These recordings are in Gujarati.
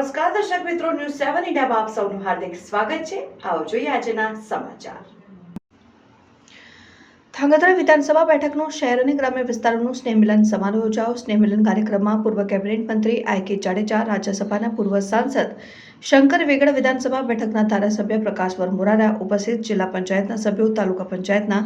દર્શક મિત્રો ન્યૂઝ સેવન ઇન્ડિયામાં આપ સૌનું હાર્દિક સ્વાગત છે. આવો જોઈએ આજના સમાચાર. ધાંગધ્રા વિધાનસભા બેઠકનો શહેર અને ગ્રામ્ય વિસ્તારોનું સ્નેહમિલન સમારોહ યોજાયો. સ્નેહમિલન કાર્યક્રમમાં પૂર્વ કેબિનેટ મંત્રી આઈ કે જાડેજા, રાજ્યસભાના પૂર્વ સાંસદ શંકર વેગડ વિધાનસભા બેઠકના ધારાસભ્ય પ્રકાશ મોરારા ઉપસ્થિત જિલ્લા પંચાયતના સભ્યો, તાલુકા પંચાયતના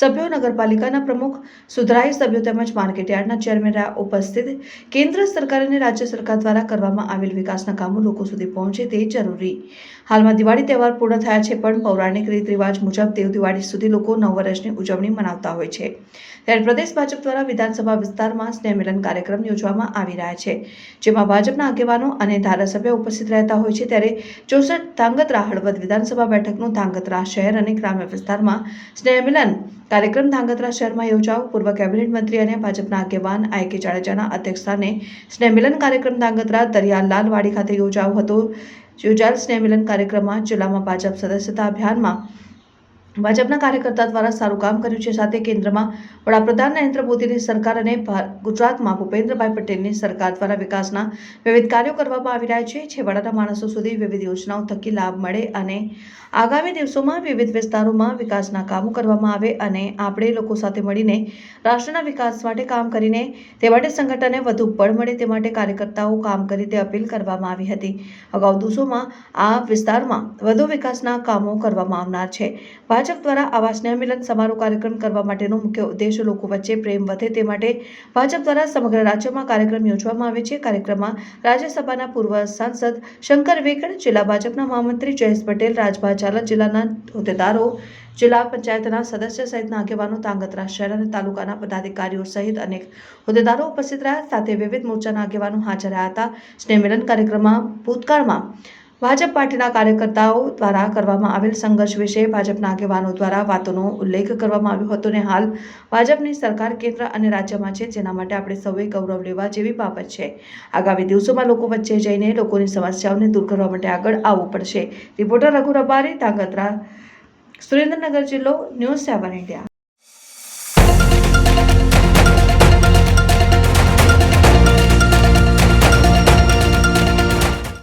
સભ્યો, નગરપાલિકાના પ્રમુખ, સુધરાઈ સભ્યો તેમજ માર્કેટયાર્ડના ચેરમેન ઉપસ્થિત. કેન્દ્ર સરકાર અને રાજ્ય સરકાર દ્વારા કરવામાં આવેલ વિકાસના કામો લોકો સુધી પહોંચે તે જરૂરી. હાલમાં દિવાળી તહેવાર પૂર્ણ થયા છે, પણ પૌરાણિક રીત રિવાજ મુજબ દેવ દિવાળી સુધી લોકો નવ વર્ષની ઉજવણી મનાવતા હોય છે. ત્યારે પ્રદેશ ભાજપ દ્વારા વિધાનસભા વિસ્તારમાં સ્નેહમિલન કાર્યક્રમ યોજવામાં આવી રહ્યા છે, જેમાં ભાજપના આગેવાનો અને ધારાસભ્ય ઉપસ્થિત રહેતા હોય છે ત્યારે ચોસઠ ધાંગધ્રા હળવદ વિધાનસભા બેઠકનું ધાંગધ્રા શહેર અને ગ્રામ્ય વિસ્તારમાં સ્નેહમિલન કાર્યક્રમ ધાંગધ્રા શહેરમાં યોજાયો પૂર્વ કેબિનેટ મંત્રી અને ભાજપના આગેવાન આઈ કે જાડેજાના અધ્યક્ષસ્થાને સ્નેહમિલન કાર્યક્રમ ધાંગધ્રા દરિયાલાલ વાડી ખાતે યોજાયો હતો. યોજાયેલ સ્નેહમિલન કાર્યક્રમમાં જિલ્લામાં ભાજપ સદસ્યતા અભિયાનમાં ભાજપના કાર્યકર્તા દ્વારા સારું કામ કર્યું છે. સાથે કેન્દ્રમાં વડાપ્રધાન નરેન્દ્ર મોદીની સરકાર અને ગુજરાતમાં ભૂપેન્દ્રભાઈ પટેલની સરકાર દ્વારા વિકાસના વિવિધ કાર્યો કરવામાં આવી રહ્યા છે. છેવાડાના માણસો સુધી વિવિધ યોજનાઓ થકી લાભ મળે અને આગામી દિવસોમાં વિવિધ વિસ્તારોમાં વિકાસના કામો કરવામાં આવે અને આપણે લોકો સાથે મળીને રાષ્ટ્રના વિકાસ માટે કામ કરીને તે માટે સંગઠને વધુ બળ મળે તે માટે કાર્યકર્તાઓ કામ કરી તે અપીલ કરવામાં આવી હતી. અગાઉ દિવસોમાં આ વિસ્તારમાં વધુ વિકાસના કામો કરવામાં આવનાર છે. ભાજપ દ્વારા આવા સ્નેહમિલન સમારોહ કાર્યક્રમ કરવા માટેનો મુખ્ય ઉદ્દેશ લોકો વચ્ચે પ્રેમ વધે તે માટે ભાજપ દ્વારા સમગ્ર રાજ્યમાં કાર્યક્રમ યોજવામાં આવે છે. કાર્યક્રમમાં રાજ્યસભાના પૂર્વ સાંસદ શંકર વેકડ જિલ્લા ભાજપના મહામંત્રી જયેશ પટેલ, રાજભા ચાલક જિલ્લાના હોદ્દેદારો, જિલ્લા પંચાયતના સદસ્ય સહિતના આગેવાનો તાંગત્રા શહેર અને તાલુકાના પદાધિકારીઓ સહિત અનેક હોદ્દેદારો ઉપસ્થિત રહ્યા. સાથે વિવિધ મોરચાના આગેવાનો હાજર રહ્યા હતા. સ્નેહમિલન કાર્યક્રમમાં ભૂતકાળમાં ભાજપ પાર્ટીના કાર્યકર્તાઓ દ્વારા કરવામાં આવેલ સંઘર્ષ વિશે ભાજપના આગેવાનો દ્વારા વાતોનો ઉલ્લેખ કરવામાં આવ્યો હતો અને હાલ ભાજપની સરકાર કેન્દ્ર અને રાજ્યમાં છે, જેના માટે આપણે સૌએ ગૌરવ લેવા જેવી બાબત છે. આગામી દિવસોમાં લોકો વચ્ચે જઈને લોકોની સમસ્યાઓને દૂર કરવા માટે આગળ આવવું પડશે. રિપોર્ટર રઘુ રબારી, ધાંગધ્રા, સુરેન્દ્રનગર જિલ્લો, ન્યૂઝ સેવન ઇન્ડિયા.